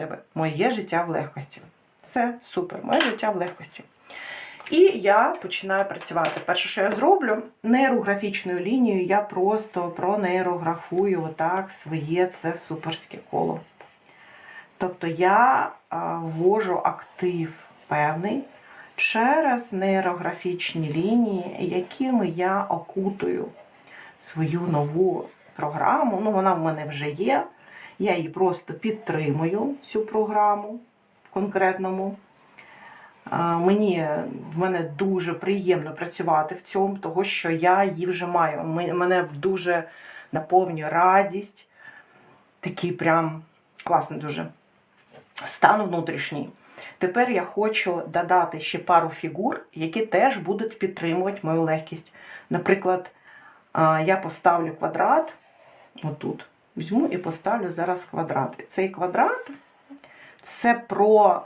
себе. Моє життя в легкості. Все, супер, моє життя в легкості. І я починаю працювати. Перше, що я зроблю, нейрографічною лінією я просто пронейрографую отак своє це суперське коло. Тобто я ввожу актив певний через нейрографічні лінії, якими я окутую свою нову програму. Ну, вона в мене вже є. Я її просто підтримую, цю програму в конкретному. Мені в мене дуже приємно працювати в цьому, того що я її вже маю. Мене дуже наповнює радість, такий прям класний дуже стан внутрішній. Тепер я хочу додати ще пару фігур, які теж будуть підтримувати мою легкість. Наприклад, я поставлю квадрат, отут, візьму і поставлю зараз квадрат. Цей квадрат це про